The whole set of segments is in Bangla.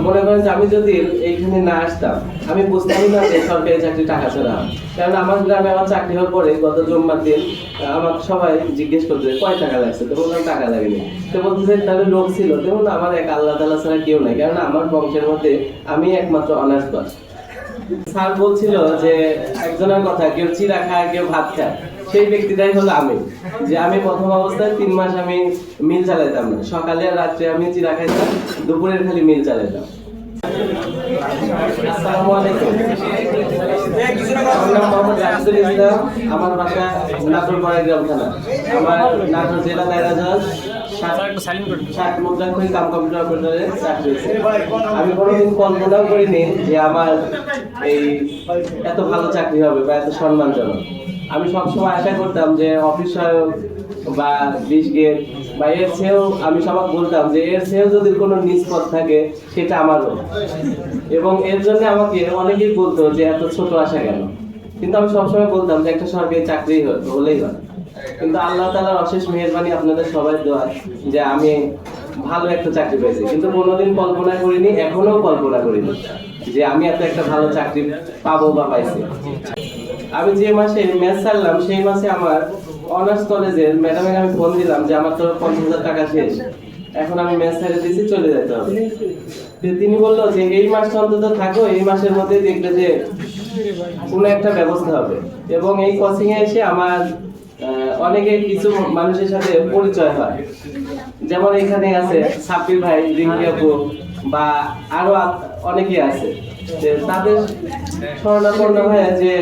মনে করেন যে আমি যদি এইখানে না আসতাম, আমি বুঝতামই না যে সরকারি চাকরি টাকা ছাড়া কারণ আমার গ্রামে আমার চাকরি হওয়ার পরে গত জুম্মার দিন আমার সবাই জিজ্ঞেস করতে কয় টাকা লাগছে? তো বললাম, টাকা লাগেনি। তো বলতেছে তাহলে লোক ছিল। তেমন আমার এক আল্লাহ তালা ছাড়া কেউ নাই। কারণ আমার বংশের মধ্যে আমি একমাত্র অনার্স পাস। স্যার বলছিল যে একজনের কথা, কেউ চিরা খায়, কেউ ভাত খায়। সেই ব্যক্তিটাই হলো আমি যে আমি প্রথম অবস্থায় তিন মাস আমি মিল চালাইতাম না। সকালে আর রাত্রে আমি চিরা খাইতাম দুপুরের খালি মিল চালাইতাম। আমার আমার জেলা কাম চাকরি আমি কোনোদিন কল্পনাও করিনি যে আমার এই এত ভালো চাকরি হবে বা এত সম্মানজনক। আমি সবসময় আশা করতাম যে অফিস বা বিশ গেট বা এর চেয়েও আমি সবাই বলতাম যে এর চেয়েও যদি কোনো নিজ থাকে, সেটা আমারও এবং এর জন্য আমাকে অনেকেই বলতো যে এত ছোট আশা কেন? কিন্তু আমি সবসময় বলতাম যে একটা সরকারি চাকরি হলেই হয়। কিন্তু আল্লাহ তালার অশেষ মেহরবানি আপনাদের সবাই দোয়া যে আমি ভালো একটা চাকরি পেয়েছি। কিন্তু কোনোদিন কল্পনা করিনি এখনও কল্পনা করিনি যে আমি এত একটা ভালো চাকরি পাবো বা পাইছি। আমি যে মাসে ম্যাথ ছাড়লাম, সেই মাসে আমার অনার্স কলেজের ম্যাডামের আমি ফোন দিলাম যে আমার তো পঞ্চাশ হাজার টাকা শেষ। এখন আমি ম্যাথ ছেড়ে দিয়েছি চলে যেতে হবে। তিনি বলল যে, এই মাসটা অন্তত থাকো, এই মাসের মধ্যে দেখবে যে কোনো একটা ব্যবস্থা হবে। এবং এই কোচিং এ এসে আমার অনেকে কিছু মানুষের সাথে পরিচয় হয়। যেমন এখানে আছে সাব্বির ভাই, রিঙ্কি আপু বা আরও অনেকে আছে যে তাদের স্মরণাপন্ন হয় যে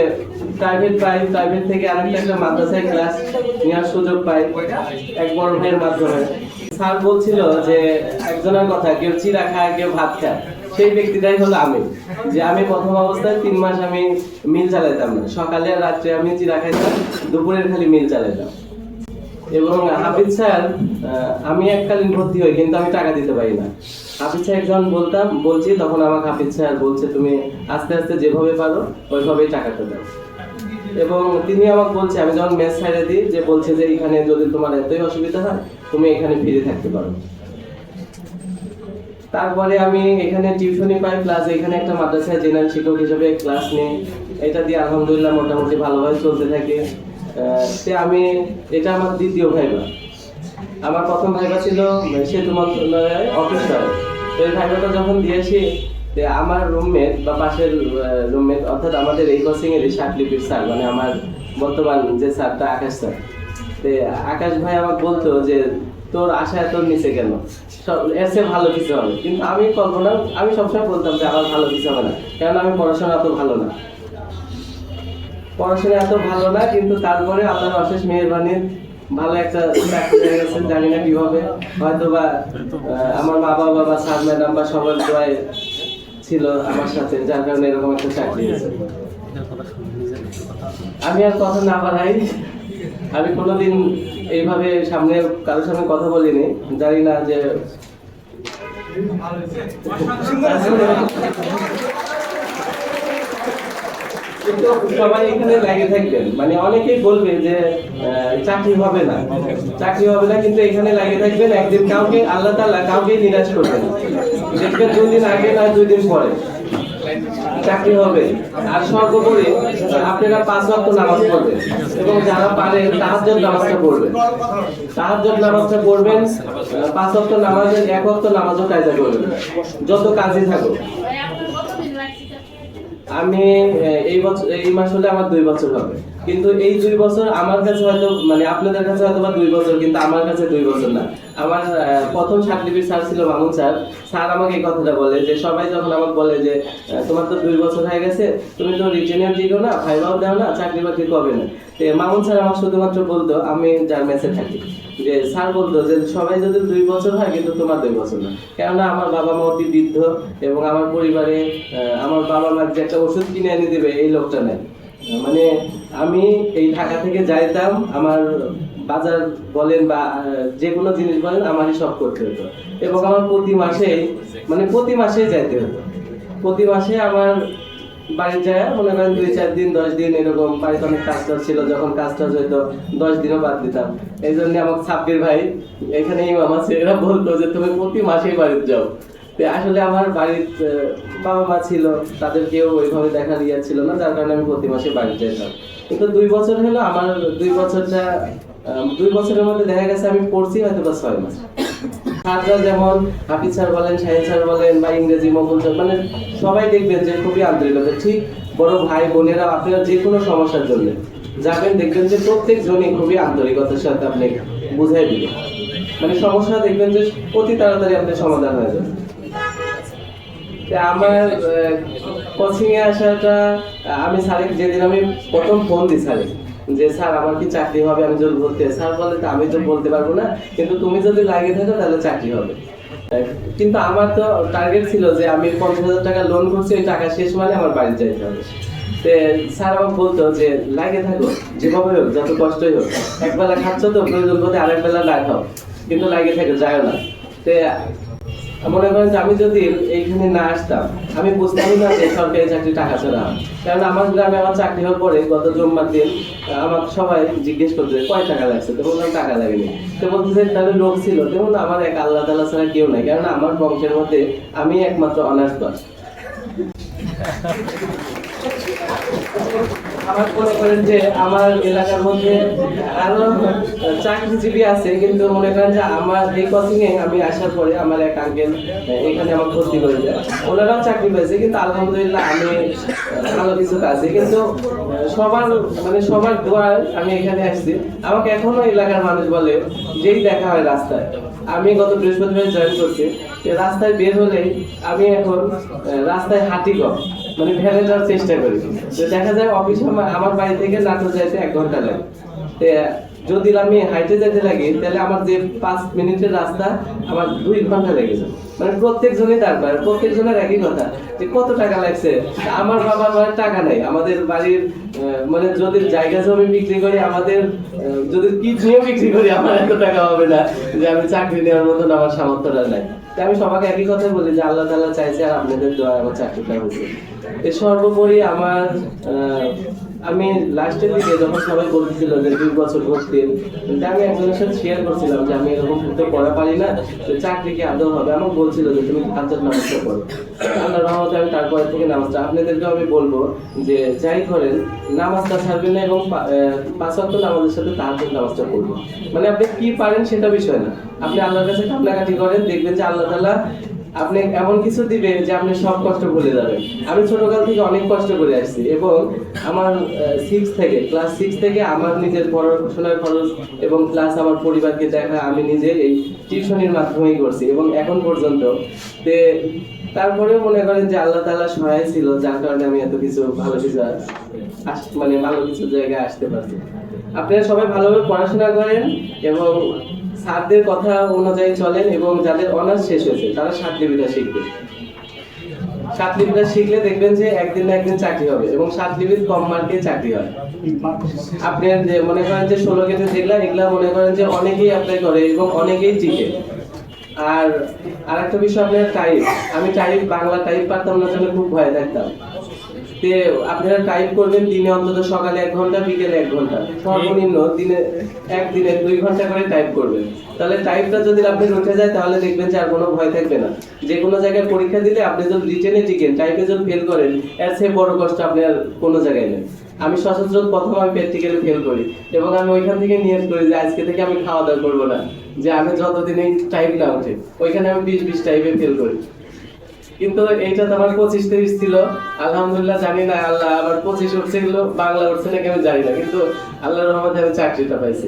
প্রাইভেট পাই প্রাইভেট থেকে আরেকটা একটা মাদ্রাসায় ক্লাস নেওয়ার সুযোগ পাই এক বড় ভাইয়ের মাধ্যমে। স্যার বলছিল যে একজনের কথা, কেউ চিরা খায়, কেউ ভাত খায়। সেই ব্যক্তিটাই হলো আমি যে আমি প্রথম অবস্থায় তিন মাস আমি মিল চালাইতাম না। সকালে রাত্রে আমি চিরা খাইতাম দুপুরের খালি মিল চালাইতাম এবং হাফিজ স্যার আমি এককালীন ভর্তি হই, কিন্তু আমি টাকা দিতে পারি না। হাফিজ স্যার একজন বলতাম, বলছি, তখন আমাকে হাফিজ স্যার বলছে, তুমি আস্তে আস্তে যেভাবে পারো, ওইভাবেই টাকাটা দাও। এবং তিনি আমাকে বলছে, আমি যখন মেস ছাইড়ে দিই, যে বলছে যে, এখানে যদি তোমার এতই অসুবিধা হয়, তুমি এখানে ফিরে থাকতে পারো। তারপরে আমি এখানে টিউশনি পাই প্লাস এখানে একটা মাদ্রাসায় জেনারেল শিক্ষক হিসেবে ক্লাস নিই। এটা দিয়ে আলহামদুলিল্লাহ মোটামুটি ভালোভাবে চলতে থাকে। আমি, এটা আমার দ্বিতীয় ভাইবা। আমার প্রথম ভাইবা ছিল সেতু মন্ত্রণালয়ে অফিস সহায়ক তো এই ভাইবাটা যখন দিয়েছি যে আমার রুমমেট বা পাশের রুমমেট অর্থাৎ আমাদের এই কোচিং এর শাকলিপির স্যার মানে আমার বর্তমান যে স্যারটা আকাশ স্যার তে আকাশ ভাই আমাকে বলতো যে, তোর আশা তোর নিচে কেন? এর চেয়ে ভালো কিছু হবে। কিন্তু আমি কল্পনা আমি সবসময় বলতাম যে, আমার ভালো কিছু হবে না। কারণ আমি পড়াশোনা এত ভালো না। পড়াশোনা এত ভালো না, কিন্তু তারপরে আল্লাহর অশেষ মেহরবানি ভালো একটা চাকরি হয়ে গেছে জানি না কীভাবে। হয়তো বা আমার মা বাবা বা স্যার, ম্যাডাম বা সবার দোয়ায় ছিল আমার সাথে, যার কারণে এরকম একটা চাকরি আমি আর কথা না বাড়াই, আমি কোনোদিন এইভাবে সামনে কারোর সামনে কথা বলিনি, জানি না যে সবাই এখানে লাগে থাকবেন। মানে অনেকেই বলবে যে চাকরি হবে না। চাকরি হবে না, কিন্তু এখানে লাগে থাকবেন। একদিন কাউকে, আল্লাহ তাআলা কাউকে নিরাশ করবেন দেখবেন দুই দিন আগে নয় দুই দিন পরে। চাকরি হবে। আর সর্বোপরি আপনারা পাঁচ ওয়াক্ত নামাজ পড়বেন। এবং যারা পারেন, তাহাজ্জুদ নামাজটা পড়বেন। তাহাজ্জুদ নামাজটা পড়বেন পাঁচ ওয়াক্ত নামাজের এক ওয়াক্ত নামাজও কায়দা করবেন। যত কাজই থাকুক। আমি এই বছর এই মাস হলে আমার দুই বছর হবে। কিন্তু এই দুই বছর আমার কাছে হয়তো মানে আপনাদের কাছে হয়তো বা দুই বছর, কিন্তু আমার কাছে দুই বছর না। আমার প্রথম সার্টিফিকেট স্যার ছিল মামুন স্যার। স্যার আমাকে এই কথাটা বলে যে, সবাই যখন আমাকে বলে যে তোমার তো দুই বছর হয়ে গেছে, তুমি তো রিটেনের দিও না ফাইভাও দাও না, চাকরি বাকরি কবে না। মামুন স্যার আমার শুধুমাত্র বলতো, আমি যার মেসে থাকি। যে স্যার বলতো যে সবাই যদি দুই বছর হয়, কিন্তু তোমার দুই বছর না। কেননা আমার বাবা মা অতি বৃদ্ধ এবং আমার পরিবারে আমার বাবা মার যে একটা ওষুধ কিনে এনে দেবে, এই লোকটা নেই। মানে আমি এই ঢাকা থেকে যাইতাম, আমার বাজার বলেন বা যে কোনো জিনিস বলেন, আমারই সব করতে হতো। এবং আমার প্রতি মাসে মানে প্রতি মাসে যাইতে হতো। প্রতি মাসে আমার বাড়ি মনে করেন দুই চার দিন, দশ দিন এরকম বাড়িতে কাজ টাজ ছিল, যখন কাজ টাজ হইতো দশ দিনও বাদ দিতাম। এই জন্য আমার সাব্বির ভাই, এখানে ইমাম আছে, এরা বলতো যে, তুমি প্রতি মাসেই বাড়িতে যাও। আসলে আমার বাড়ির বাবা মা ছিল তাদের কেউ ওইভাবে দেখা ইয়ে ছিল না, যার কারণে আমি প্রতি মাসে বাড়ি যেতাম কিন্তু দুই বছর হলো, আমার দুই বছরটা দুই বছরের মধ্যে দেখা গেছে আমি পড়ছি হয়তো বা ছয় মাস। স্যাররা যেমন হাফিজ স্যার বলেন, শাহিন স্যার বলেন বা ইংরেজি মকুল স্যার মানে সবাই দেখবেন যে খুবই আন্তরিকতা ঠিক বড় ভাই, বোনেরা, আপনারা যে কোনো সমস্যার জন্য যাবেন, দেখবেন যে প্রত্যেক জনই খুবই আন্তরিকতার সাথে আপনি বুঝাই দিবেন। মানে সমস্যা দেখবেন যে অতি তাড়াতাড়ি আপনার সমাধান হয়ে যাবে। আমার কোচিং এ আসাটা, আমি স্যারে যেদিন আমি প্রথম ফোন দিই স্যারে যে, স্যার, আমার কি চাকরি হবে? আমি যদি বলতে স্যার বলে, "তা আমি তো বলতে পারব না। কিন্তু তুমি যদি লাগিয়ে থাকো, তাহলে চাকরি হবে। কিন্তু আমার তো টার্গেট ছিল যে, আমি পঞ্চাশ হাজার টাকা লোন করছি, ওই টাকা শেষ মানে আমার বাড়ি যাইতে হবে। স্যার আমাকে বলতো যে, লাগে থাকো, যেভাবে হোক, যত কষ্টই হোক। একবেলা খাচ্ছ তো, প্রয়োজন বোধে আরেক বেলা না খাও। কিন্তু লাগে থাকো যায় না। তে মনে করেন যে আমি যদি এইখানে না আসতাম, আমি বুঝতামই না যে সরকারি চাকরি টাকা ছাড়া কারণ আমার গ্রামে আমার চাকরি হওয়ার পরে গত জুম্মার দিন আমার সবাই জিজ্ঞেস করছে কয় টাকা লাগছে? তো বললাম, টাকা লাগেনি। তো বলতেছে তাহলে লোক ছিল। তেমন আমার এক আল্লাহ তালা ছাড়া কেউ নাই। কারণ আমার বংশের মধ্যে আমি একমাত্র অনার্স পাস। আমার মনে করেন যে আমার এলাকার মধ্যে আরও চাকরিজীবী আছে, কিন্তু মনে করেন যে আমার এই কোচিং এ আমি আসার পরে আমার এক আঙ্কেল এখানে আমার ভর্তি করে দেয় ওনারাও চাকরি পেয়েছে, কিন্তু আলহামদুলিল্লাহ আমি ভালো কিছু কাজে, কিন্তু সবার মানে সবার দোয়ার আমি এখানে আসছি। আমাকে এখনও এলাকার মানুষ বলে, যেই দেখা হয় রাস্তায়। আমি গত বৃহস্পতিবার জয়েন করছি। রাস্তায় বের হলেই আমি এখন রাস্তায় হাঁটি কম মানে ভ্যানে যাওয়ার চেষ্টা করি। তো দেখা যায় অফিসে আমার- বাড়ি থেকে নাটোর যাইতে এক ঘণ্টা লাগে। যদি আমি হাইটে যেতে লাগি, তাহলে আমার যে পাঁচ মিনিটের রাস্তা, আমার দুই ঘণ্টা লেগে যায়। মানে প্রত্যেক জনই তারপর প্রত্যেক জনের একই কথা, যে কত টাকা লাগছে? আমার বাবার বাড়ির টাকা নেই। আমাদের বাড়ির মানে যদি জায়গা জমি বিক্রি করি, আমাদের যদি কিডনিও বিক্রি করি, আমার এত টাকা হবে না যে আমি চাকরি নেওয়ার মতন আমার সামর্থ্যটা নাই। আমি সবাইকে একই কথাই বলি যে আল্লাহ তাল্লাহ চাইছে আপনাদের দয়া আমার চাকরিটা হয়েছে। সর্বোপরি আমার আমি লাস্টের দিকে যখন সবাই বলতেছিল যে দুই বছর ভর্তি, কিন্তু আমি একজনের সাথে শেয়ার করছিলাম যে আমি এরকম তো পড়া পারি না, তো চাকরি কি আদৌ হবে? আমাকে বলছিল যে তুমি হাজার নামাজটা পড়ো। আল্লাহ রহমতে আমি তারপরে থেকে নামাজটা আপনাদেরকে আমি বলব যে যাই করেন, নামাজটা ছাড়বেন না এবং পা- পাঁচ ওয়াক্ত নামাজের সাথে তাহাজ্জুদ নামাজটা পড়বেন। মানে আপনি কি পারেন সেটা বিষয় না। আপনি আল্লাহর কাছে কান্নাকাটি করেন, দেখবেন যে আল্লাহ তাআলা আপনি এমন কিছু দিবে যে আপনি সব কষ্ট ভুলে যাবেন। আমি ছোটকাল থেকে অনেক কষ্ট করে আসছি এবং আমার সিক্স থেকে ক্লাস সিক্স থেকে আমার নিজের পড়াশোনার খরচ এবং প্লাস আমার পরিবারকে দেখা আমি নিজে এই টিউশনির মাধ্যমেই করছি এবং এখন পর্যন্ত তে তারপরে মনে করেন যে আল্লাহ তালা সহায় ছিল, যার কারণে আমি এত কিছু ভালো কিছু মানে ভালো কিছু জায়গায় আসতে পারছি। আপনারা সবাই ভালোভাবে পড়াশোনা করেন এবং স্যারদের কথা অনুযায়ী চলেন এবং যাদের অনার্স শেষ হয়েছে, তারা সাত লিপিটা শিখবে। সাত লিপিটা শিখলে দেখবেন যে একদিন না একদিন চাকরি হবে এবং সাত লিপির কম মার্কে চাকরি হয়। আপনি যে মনে করেন যে ষোলো কেটে যেগুলা এগুলা মনে করেন যে অনেকেই অ্যাপ্লাই করে এবং অনেকেই টিকে আর আরেকটা বিষয় আপনার টাইপ আমি টাইপ বাংলা টাইপ পারতাম না খুব ভয় থাকতাম। তে আপনারা টাইপ করবেন, দিনে অন্তত সকালে এক ঘণ্টা, বিকেলে এক ঘণ্টা। সর্বনিম্ন দিনে একদিনে দুই ঘণ্টা করে টাইপ করবেন। তাহলে টাইপটা যদি আপনি উঠে যায়, তাহলে দেখবেন যে আর কোনো ভয় থাকবে না। যে কোনো জায়গায় পরীক্ষা দিলে আপনি যদি রিটেনে টিকেন টাইপে যদি ফেল করেন, এর চেয়ে বড় কষ্ট আপনি আর কোনো জায়গায় নেই। আমি সশস্ত্র প্রথম আমি প্র্যাকটিক্যালি ফেল করি এবং আমি ওইখান থেকে নিয়ে করি যে আজকে থেকে আমি খাওয়া দাওয়া করব না। যে আমি যতদিন এই টাইপ না উঠে, ওইখানে আমি বিশ বিশ টাইপের ফেল করি। কিন্তু এইটা তো আমার পঁচিশ তিরিশ ছিল। আলহামদুলিল্লাহ জানি না আল্লাহ আমার পঁচিশ উঠছে গুলো বাংলা উঠছে নাকি আমি জানি না কিন্তু আল্লাহর রহমতে আমি চাকরিটা পাইছি।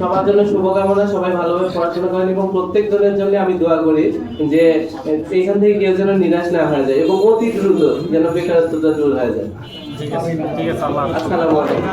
সবার জন্য শুভকামনা সবাই ভালোভাবে পড়াশোনা করেন এবং প্রত্যেক জনের জন্য আমি দোয়া করি যে এইখান থেকে কেউ যেন নিরাশ না হয়ে যায় এবং অতি দ্রুত যেন বেকারত্বটা দূর হয়ে যায়। ঠিক আছে ঠিক আছে আল্লাহ আসসালামু আলাইকুম।